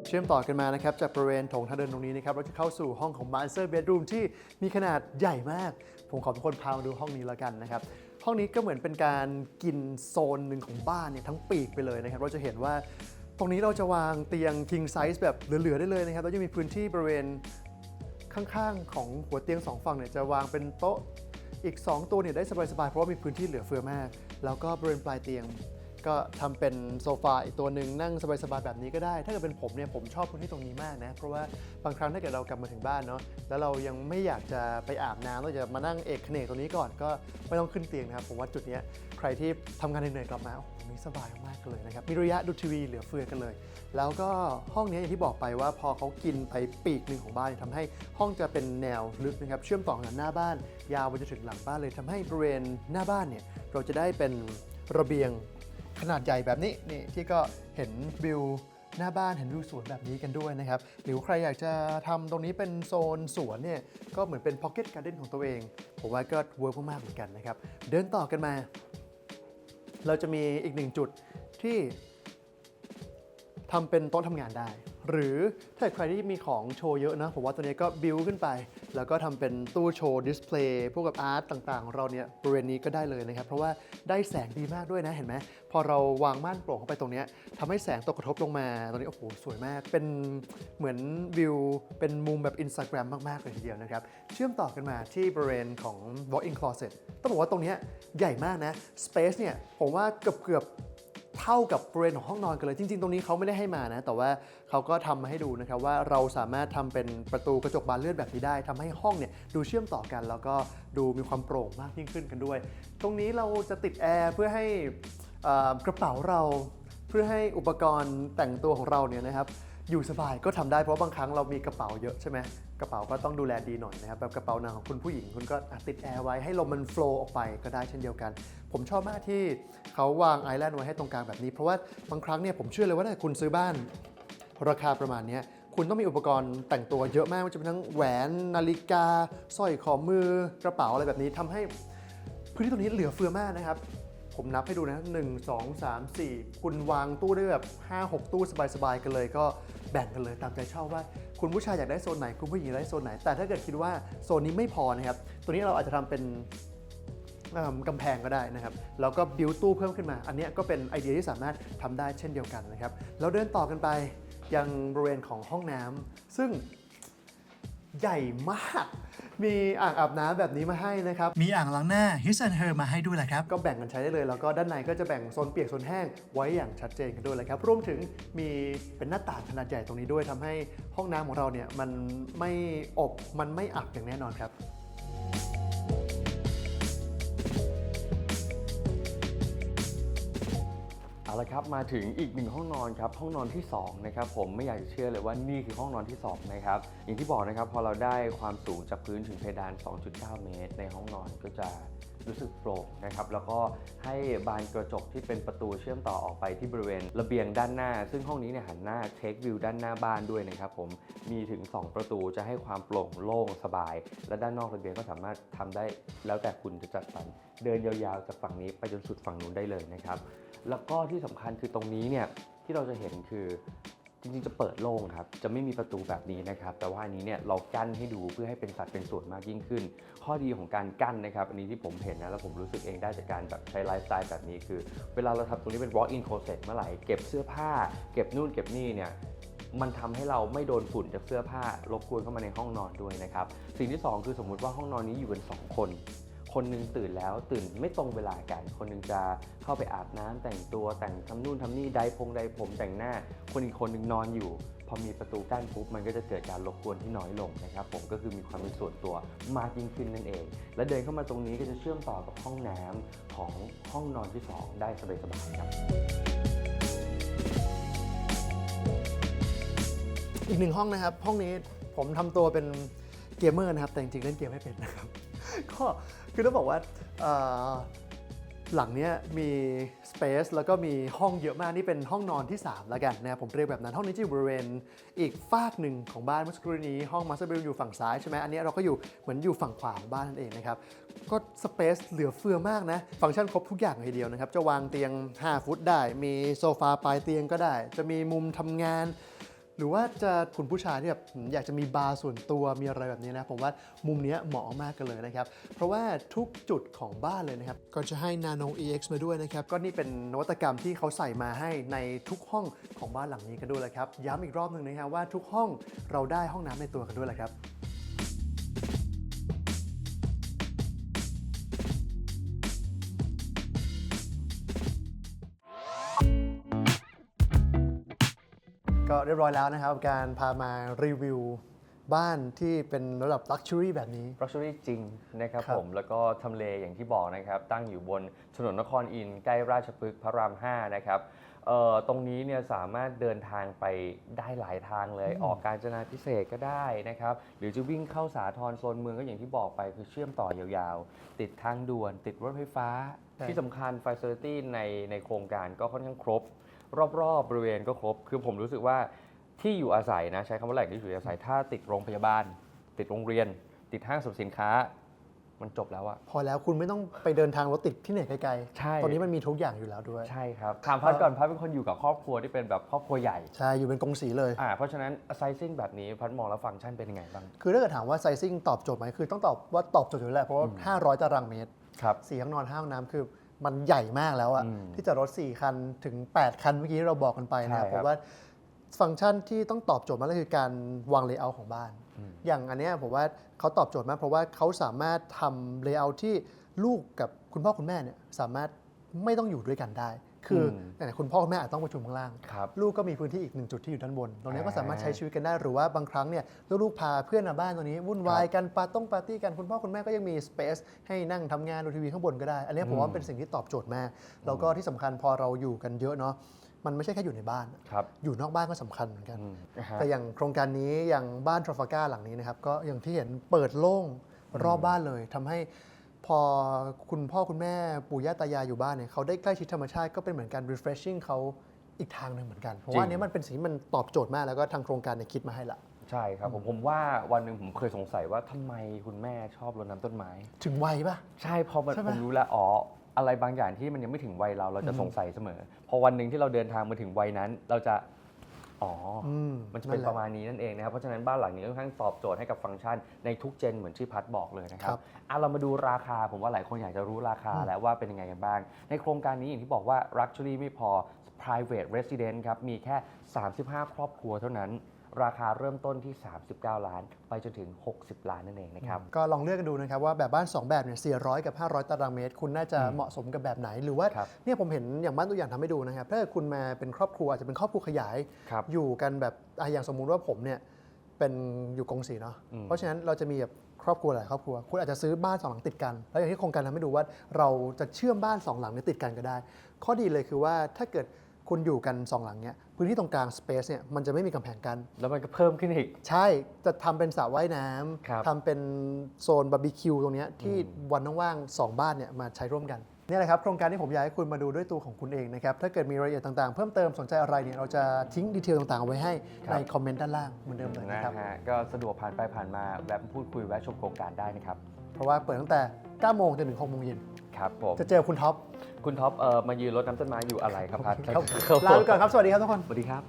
S1: เชื่อมต่อกันมานะครับ จากบริเวณโถงทางเดินตรงนี้นะครับ เราจะเข้าสู่ห้องของ Master Bedroom ที่มีขนาดใหญ่มาก ผมขอเป็นคนพามาดูห้องนี้แล้วกันนะครับ ห้องนี้ก็เหมือนเป็นการกินโซนหนึ่งของบ้านเนี่ยทั้งปีกไปเลยนะครับ เราจะเห็นว่า ตรงนี้เราจะวางเตียง king size แบบเหลือ ๆ ได้เลยนะครับ แล้วจะมีพื้นที่บริเวณ ข้างๆ ของหัวเตียงสองฝั่งเนี่ยจะวางเป็นโต๊ะอีก 2 ตัวเนี่ยได้สบายๆ เพราะว่ามีพื้นที่เหลือเฟือมาก แล้วก็บริเวณปลายเตียง ก็ทำเป็นโซฟาอีกตัวหนึ่งนั่งสบายๆแบบนี้ก็ได้ ถ้าเกิดเป็นผมเนี่ยผมชอบพื้นที่ตรงนี้มากนะ เพราะว่าบางครั้งถ้าเกิดเรากลับมาถึงบ้านเนาะแล้วเรายังไม่อยากจะไปอาบน้ำเราจะมานั่งเอกเนกตรงนี้ก่อนก็ไม่ต้องขึ้นเตียงนะครับ ผมว่าจุดนี้ใครที่ทำงานเหนื่อยกลับมาโอ้โหตรงนี้สบายมากๆเลยนะครับมีระยะดูทีวีเหลือเฟือกันเลย แล้วก็ห้องนี้อย่างที่บอกไปว่าพอเขากินไปปีกหนึ่งของบ้านเนี่ยทำให้ห้องจะเป็นแนวลึกนะครับเชื่อมต่อกับหน้าบ้าน ยาวไปจนถึงหลังบ้านเลยทำให้บริเวณหน้าบ้านเนี่ยเราจะได้เป็นระเบียง ขนาดใหญ่แบบนี้นี่ที่ก็เห็นวิวหน้าบ้านเห็นวิวสวนแบบนี้กันด้วยนะครับ หรือใครอยากจะทำตรงนี้เป็นโซนสวนเนี่ยก็เหมือนเป็นพ็อกเก็ตการ์เด้นของตัวเอง ผมว่าก็เวิร์กมากๆเหมือนกันนะครับ เดินต่อกันมา เราจะมีอีกหนึ่งจุดที่ทำเป็นโต๊ะทำงานได้ หรือถ้าใครที่มีของโชว์เยอะนะผมว่าตัวนี้ก็บิวขึ้นไป แล้วก็ทำเป็นตู้โชว์ดิสเพลย์พวกกับอาร์ตต่างๆ ของเราเนี่ยบริเวณนี้ก็ได้เลยนะครับ เพราะว่าได้แสงดีมากด้วยนะเห็นไหมพอเราวางม่านโปร่งเข้าไปตรงนี้ทำให้แสงตกกระทบลงมาตรงนี้โอ้โหสวยมากเป็นเหมือนวิวเป็นมุมแบบ Instagram มากๆเลยทีเดียวนะครับ เชื่อมต่อกันมาที่บริเวณของ walk-in closet ต้องบอกว่าตรงนี้ใหญ่มากนะ space เนี่ยผมว่าเกือบเกือบ เท่ากับบริเวณของห้องนอนกันเลย จริง ๆ ตรงนี้เขาไม่ได้ให้มานะ แต่ว่าเขาก็ทำมาให้ดูนะครับว่าเราสามารถทำเป็นประตูกระจกบานเลื่อนแบบนี้ได้ทำให้ห้องเนี่ยดูเชื่อมต่อกัน แล้วก็ดูมีความโปร่งมากยิ่งขึ้นกันด้วย ตรงนี้เราจะติดแอร์เพื่อให้กระเป๋าเราเพื่อให้อุปกรณ์แต่งตัวของเราเนี่ยนะครับอยู่สบายก็ทำได้เพราะบางครั้งเรามีกระเป๋าเยอะใช่ไหม กระเป๋าก็ต้องดูแลดีหน่อยนะครับแบบกระเป๋าหนังของคุณผู้หญิงคุณก็ติดแอร์ไว้ให้ลมมันโฟล์ออกไปก็ได้เช่นเดียวกัน ผมชอบมากที่เขาวางไอแลนด์ไว้ให้ตรงกลางแบบนี้ เพราะว่าบางครั้งเนี่ยผมเชื่อเลยว่าถ้าคุณซื้อบ้าน ราคาประมาณนี้คุณต้องมีอุปกรณ์แต่งตัวเยอะมากว่าจะเป็นทั้งแหวนนาฬิกาสร้อยคอมือกระเป๋าอะไรแบบนี้ทำให้พื้นที่ตรงนี้เหลือเฟือมากนะครับผมนับให้ดูนะ 1 2 3 4 คุณวางตู้ได้แบบ 5 6 ตู้สบายๆ กันเลยก็ แบ่งกันเลยตามใจชอบว่า คุณผู้ชายอยากได้โซนไหน คุณผู้หญิงอยากได้โซนไหน แต่ถ้าเกิดคิดว่าโซนนี้ไม่พอนะครับ ตัวนี้เราอาจจะทำเป็นเอิ่มกำแพงก็ได้นะครับ แล้วก็บิวตู้เพิ่มขึ้นมา อันนี้ก็เป็นไอเดียที่สามารถทำได้เช่นเดียวกันนะครับแล้วเดินต่อกันไปยังบริเวณของห้องน้ำซึ่งใหญ่มาก มีอ่างอาบน้ำแบบนี้มาให้นะครับ มีอ่างล้างหน้า His and Her มาให้ด้วยแหละครับ ก็แบ่งกันใช้ได้เลย แล้วก็ด้านในก็จะแบ่งโซนเปียกโซนแห้งไว้อย่างชัดเจนกันด้วยเลยครับ รวมถึงมีเป็นหน้าต่างขนาดใหญ่ตรงนี้ด้วยทำให้ห้องน้ำของเราเนี่ยมันไม่อบมันไม่อับอย่างแน่นอนครับ
S2: ละครับมาถึงอีกหนึ่งห้องนอนครับห้องนอนที่2นะครับผมไม่อยากจะเชื่อเลยว่านี่คือห้องนอนที่2นะครับอย่างที่บอกนะครับพอเราได้ความสูงจากพื้นถึงเพดาน 2.9 เมตร ในห้องนอนก็จะ รู้สึกโปร่งนะครับแล้วก็ให้บานกระจกที่เป็นประตูเชื่อมต่อออกไปที่บริเวณระเบียงด้านหน้า ซึ่งห้องนี้เนี่ยหันหน้าเทควิวด้านหน้าบ้านด้วยนะครับผมมีถึง 2 ประตูจะให้ความโปร่งโล่งสบาย และด้านนอกระเบียงก็สามารถทำได้ แล้วแต่คุณจะจัดสรรเดินยาวๆจากฝั่งนี้ไปจนสุดฝั่งนู้นได้เลยนะครับแล้วก็ที่สำคัญคือตรงนี้เนี่ยที่เราจะเห็นคือ จริงๆจะเปิดโล่งครับ จะไม่มีประตูแบบนี้นะครับ แต่ว่าอันนี้เนี่ยเรากั้นให้ดูเพื่อให้เป็นสัดเป็นส่วนมากยิ่งขึ้น ข้อดีของการกั้นนะครับ อันนี้ที่ผมเห็นนะ แล้วผมรู้สึกเองได้จากการแบบใช้ไลฟ์สไตล์แบบนี้คือ เวลาเราทำตรงนี้เป็น walk in closet เมื่อไหร่ เก็บเสื้อผ้า เก็บนู่นเก็บนี่เนี่ยมันทำให้เราไม่โดนฝุ่นจากเสื้อผ้ารบกวนเข้ามาในห้องนอนด้วยนะครับ สิ่งที่สองคือสมมุติว่าห้องนอนนี้อยู่กันสองคน คนหนึงตื่นแล้วตื่นไม่ตรงเวลากัน คนหนึงจะเข้าไปอาบน้ำแต่งตัวแต่งทำนู่นทำนี่ไดพงไดผมแต่งหน้า คนอีกคนหนึงนอนอยู่ พอมีประตูกั้นปุ๊บมันก็จะเกิดการรบกวนที่น้อยลงนะครับผมก็คือมีความเป็นส่วนตัวมากยิ่งขึ้นนั่นเอง และเดินเข้ามาตรงนี้ก็จะเชื่อมต่อกับห้องน้ำของห้องนอนที่สองได้สบายๆครับ
S1: อีกหนึ่งห้องนะครับ ห้องนี้ผมทำตัวเป็นเกมเมอร์นะครับ แต่จริงๆเล่นเกมไม่เป็นนะครับ ก็คือต้องบอกว่าหลังเนี้ยมี Space แล้วก็มีห้องเยอะมาก นี่เป็นห้องนอนที่ 3 แล้วกันนะผมเรียกแบบนั้น ห้องนี้จะอยู่บริเวณอีกฝากหนึ่งของบ้านเมื่อสักครู่นี้ ห้อง Master Bedroom อยู่ฝั่งซ้ายใช่ไหมอันนี้เราก็อยู่เหมือนอยู่ฝั่งขวาของบ้านนั่นเองนะครับ ก็สเปซเหลือเฟือมากนะ ฟังก์ชันครบทุกอย่างเลยเดียวนะครับ จะวางเตียง 5 ฟุตได้ มีโซฟาปลายเตียงก็ได้ จะมีมุมทำงาน หรือว่าจะคุณผู้ชายที่แบบอืมอยากจะมีบาร์ส่วนตัวมีอะไรแบบนี้นะ ผมว่ามุมเนี้ยเหมาะมากกันเลยนะครับ เพราะว่าทุกจุดของบ้านเลยนะครับ ก็จะให้ Nano EX มาด้วยนะครับ ก็นี่เป็นนวัตกรรมที่เขาใส่มาให้ในทุกห้องของบ้านหลังนี้กันด้วยแหละครับ ย้ำอีกรอบหนึ่งนะครับว่าทุกห้องเราได้ห้องน้ำในตัวกันด้วยแหละครับ ก็เรียบร้อยแล้วนะครับ การพามารีวิวบ้านที่เป็นระดับ Luxury แบบนี้
S2: Luxury จริงนะครับ
S1: ครับ
S2: ผม แล้วก็ทำเลอย่างที่บอกนะครับ ตั้งอยู่บนถนนนครอินทร์ใกล้ราชพฤกษ์พระราม 5 นะครับเอ่อตรงนี้เนี่ยสามารถเดินทางไปได้หลายทางเลย ออกการจนาพิเศษกก็ได้นะครับ หรือจะวิ่งเข้าสาทรโซนเมืองก็อย่างที่บอกไปคือเชื่อมต่อยาวๆ ติดทางด่วน ติดรถไฟฟ้า
S1: ใช่
S2: ที่สำคัญ Facility ในในโครงการก็ค่อนข้างครบ รอบๆบริเวณก็ครบ คือผมรู้สึกว่าที่อยู่อาศัยนะใช้คำว่าแหล่งที่อยู่อาศัยถ้าติดโรงพยาบาล ติดโรงเรียน ติดห้างสรรพสินค้า มันจบแล้วอะ
S1: พอแล้วคุณไม่ต้องไปเดินทางรถติดที่ไหนไกลๆ
S2: ใช่
S1: ตอนนี้มันมีทุกอย่างอยู่แล้วด้วย
S2: ใช่ครับถามพัดก่อนพัดเป็นคนอยู่กับครอบครัวที่เป็นแบบครอบครัวใหญ่
S1: ใช่ อยู่เป็นกรงสีเลย
S2: อ่าเพราะฉะนั้นไซซิ่งแบบนี้พัดมองแล้วฟังก์ชันเป็นยังไงบ้าง
S1: คือถ้าเกิดถามว่าไซซิ่งตอบโจทย์ไหมคือต้องตอบว่าตอบโจทย์อยู่แล้วเพราะว่า500 ตารางเมตร
S2: ครับ
S1: สี่ห้องนอนห้าห้องน้ำคือ มันใหญ่มากแล้วอะ
S2: อืม
S1: ที่จะรถ 4 คันถึง 8 คันเมื่อกี้ที่เราบอกกันไปนะครับ
S2: ใช่
S1: ผ
S2: ครับ
S1: มว่าฟังก์ชันที่ต้องตอบโจทย์มากก็คือการวางเลเยอร์ของบ้านอย่างอันเนี้ยผมว่าเขาตอบโจทย์มากเพราะว่าเขาสามารถทำเลเยอร์ที่ลูกกับคุณพ่อคุณแม่เนี่ยสามารถไม่ต้องอยู่ด้วยกันได้ คืออ
S2: ม
S1: อย่างคุณพ่อคุณแม่อาจต้องประชุมข้างล่าง
S2: ครับ
S1: ลูกก็มีพื้นที่อีกหนึ่งจุดที่อยู่ด้านบน ตรงนี้ก็
S2: อ่า
S1: สามารถใช้ชีวิตกันได้หรือว่าบางครั้งเนี่ยลูกๆพาเพื่อนมาบ้านตรงนี้วุ่นวายกันปาต้องปาร์ตี้กันคุณพ่อคุณแม่ก็ยังมีสเปซให้นั่งทำงานดูทีวีข้างบนก็ได้ อันนี้ผมว่าเป็นสิ่งที่ตอบโจทย์มากแล้วก็ที่สำคัญพอเราอยู่กันเยอะเนาะมันไม่ใช่แค่อยู่ในบ้าน
S2: ครับ
S1: อยู่นอกบ้านก็สำคัญเหมือนกัน
S2: อืมนะฮะ
S1: แต่อย่างโครงการนี้อย่างบ้านทรฟาก้าหลังนี้นะครับ ก็อย่างที่เห็นเปิดโล่งรอบบ้านเลยทำให้ พอคุณพ่อคุณแม่ปู่ย่าตายายอยู่บ้านเนี่ยเขาได้ใกล้ชิดธรรมชาติก็เป็นเหมือนการ refreshing เขาอีกทางหนึ่งเหมือนกัน เพราะว่าอันนี้มันเป็นสิ่งที่มันตอบโจทย์มากแล้วก็ทางโครงการเนี่ยคิดมาให้ละ
S2: ใช่ครับผมผมว่าวันหนึ่งผมเคยสงสัยว่าทำไมคุณแม่ชอบรดน้ำต้นไม้
S1: ถึงวัยปะ
S2: ใช่พอมัน
S1: ใช่ไหม
S2: ผมรู้แล้วอ๋ออะไรบางอย่างที่มันยังไม่ถึงวัยเราเราจะสงสัยเสมอ พอวันหนึ่งที่เราเดินทางมาถึงวัยนั้น เราจะ อ๋ออ
S1: อืม
S2: มันจะเป็น
S1: นั่นแหละ
S2: ประมาณนี้นั่นเองนะครับ เพราะฉะนั้นบ้านหลังนี้ค่อนข้างตอบโจทย์ให้กับฟังก์ชันในทุกเจนเหมือนที่พัดบอกเลยนะครั
S1: ครับบ
S2: อะเรามาดูราคาผมว่าหลายคนอยากจะรู้ราคาแล้วว่าเป็นยังไงกันบ้าง ในโครงการนี้อย่างที่บอกว่า Luxury ไม่พอ private resident ครับมีแค่ 35 ครอบครัวเท่านั้น ราคาเริ่มต้นที่ 39 ล้าน ไปจนถึง 60 ล้านนั่นเองนะครับ
S1: ก็ลองเลือกกันดูนะครับว่าแบบบ้าน 2 แบบเนี่ย400 กับ 500 ตารางเมตร คุณน่าจะเหมาะสมกับแบบไหน หรือว่า
S2: ครับ
S1: เนี่ยผมเห็นอย่างบ้านตัวอย่างทำให้ดูนะครับถ้าเกิดคุณมาเป็นครอบครัวอาจจะเป็นครอบครัวขยาย
S2: ครับ
S1: อยู่กันแบบอะอย่างสมมุติว่าผมเนี่ยเป็นอยู่กงสีเนาะ
S2: อืม
S1: เพราะฉะนั้นเราจะมีแบบครอบครัวหลายครอบครัว คุณอาจจะซื้อบ้านสองหลังติดกัน แล้วอย่างที่โครงการทำให้ดูว่าเราจะเชื่อมบ้านสองหลังเนี้ติดกันก็ได้ ข้อดีเลยคือว่าถ้าเกิด คุณอยู่กันสองหลังเนี้ยพื้นที่ตรงกลางสเปซเนี่ยมันจะไม่มีกำแพงกัน
S2: แล้วมันก็เพิ่มขึ้นอีก
S1: ใช่จะทำเป็นสระว่ายน้
S2: ครับำ
S1: ทำเป็นโซนบาร์บีคิวตรงเนี้ยที่วันว่างๆสองบ้านเนี่ยมาใช้ร่วมกันนี่แหละครับโครงการที่ผมอยากให้คุณมาดูด้วยตัวของคุณเองนะครับถ้าเกิดมีรายละเอียดต่างๆ เพิ่มเติมสนใจอะไรเนี่ยเราจะทิ้งดีเทลต่างๆเอาไว้ให้
S2: ครับ
S1: ในคอมเมนต์ด้านล่างเหมือนเดิมเลย
S2: นะ
S1: นะครับ
S2: ฮะก็สะดวกผ่านไปผ่านมาแวะพูดคุยแวะชมโครงการได้นะครับ
S1: เพราะว่าเปิดตั้งแต่9โมงจนถึง6โมงเย็น
S2: ครับผม
S1: จะเจอคุณท็อป
S2: คุณท็อปเออมายืนรดน้ำต้นไม้อยู่อะไรครับพัด
S1: ครับลาไปก่อนครับ สวัสดีครับทุกคน
S2: สวัสดีครับ